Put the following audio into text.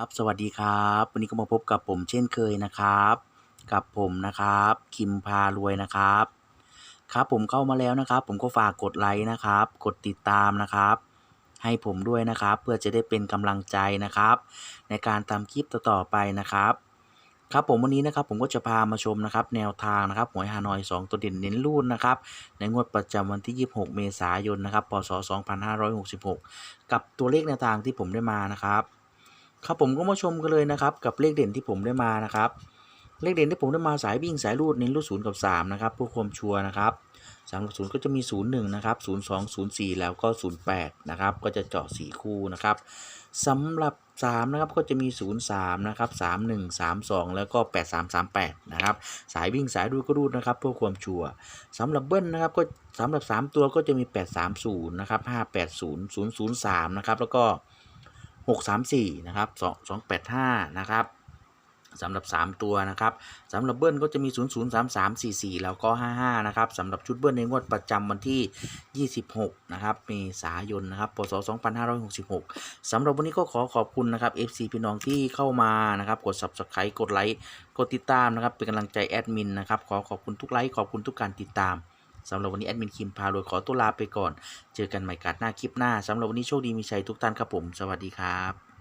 ครับสวัสดีครับ วันนี้ก็มาพบกับผมเช่นเคยนะครับ กับผมนะครับ คิมพารวยนะครับ ครับผมเข้ามาแล้วนะครับ ผมก็ฝากกดไลค์นะครับ กดติดตามนะครับ ให้ผมด้วยนะครับ เพื่อจะได้เป็นกำลังใจนะครับ ในการทำคลิปต่อๆไปนะครับ ครับผมวันนี้นะครับผมก็จะพามาชมนะครับ แนวทางนะครับหวยฮานอย 2 ตัวเด่นเน้นรูดนะครับ ในงวดประจำวันที่ 26 เมษายนนะครับพศ2566 กับตัวเลขแนวทางที่ผมได้มานะครับ ครับผมก็มาชมกันเลยนะครับกับเลขเด่นที่ผมได้มานะครับ เลขเด่นที่ผมได้มาสายวิ่งสายรูดเน้นรูดศูนย์กับ3นะครับเพื่อความชัวร์นะครับสามกับศูนย์ก็จะมี 0 1 นะครับ 0 2 0 4 แล้วก็ 08 นะครับ ก็จะเจาะ 4 คู่นะครับสำหรับ 3 นะครับ ก็จะมี 0 3 นะครับ 3 1 3 2 แล้วก็ 8 3 3 8 นะครับ สายวิ่งสายรูดก็รูดนะครับ เพื่อความชัวร์สำหรับเบิ้ลนะครับ ก็สำหรับ 3 ตัวก็จะมี 8 3 0 นะครับ 5 8 0 0 0 3 นะครับ แล้วก็ 634 นะครับ 2 285 นะครับสำหรับ 3 ตัวนะครับสำหรับเบิ้ลก็จะมี 0 0 3 3 4 4 แล้วก็ 55 นะครับสำหรับชุดเบิ้ลในงวดประจำวันที่ 26 นะครับเมษายนนะครับพศ2566สำหรับวันนี้ก็ขอขอบคุณนะครับ FC พี่น้องที่เข้ามานะครับกด Subscribe กดไลค์กดติดตามนะครับเป็นกำลังใจแอดมินนะครับขอขอบคุณทุกไลค์ขอบคุณทุกการติดตาม สำหรับวันนี้แอดมินคิมพารวยขอตัวลาไปก่อน เจอกันใหม่การหน้าคลิปหน้าสำหรับวันนี้โชคดีมีชัยทุกท่านครับผม สวัสดีครับ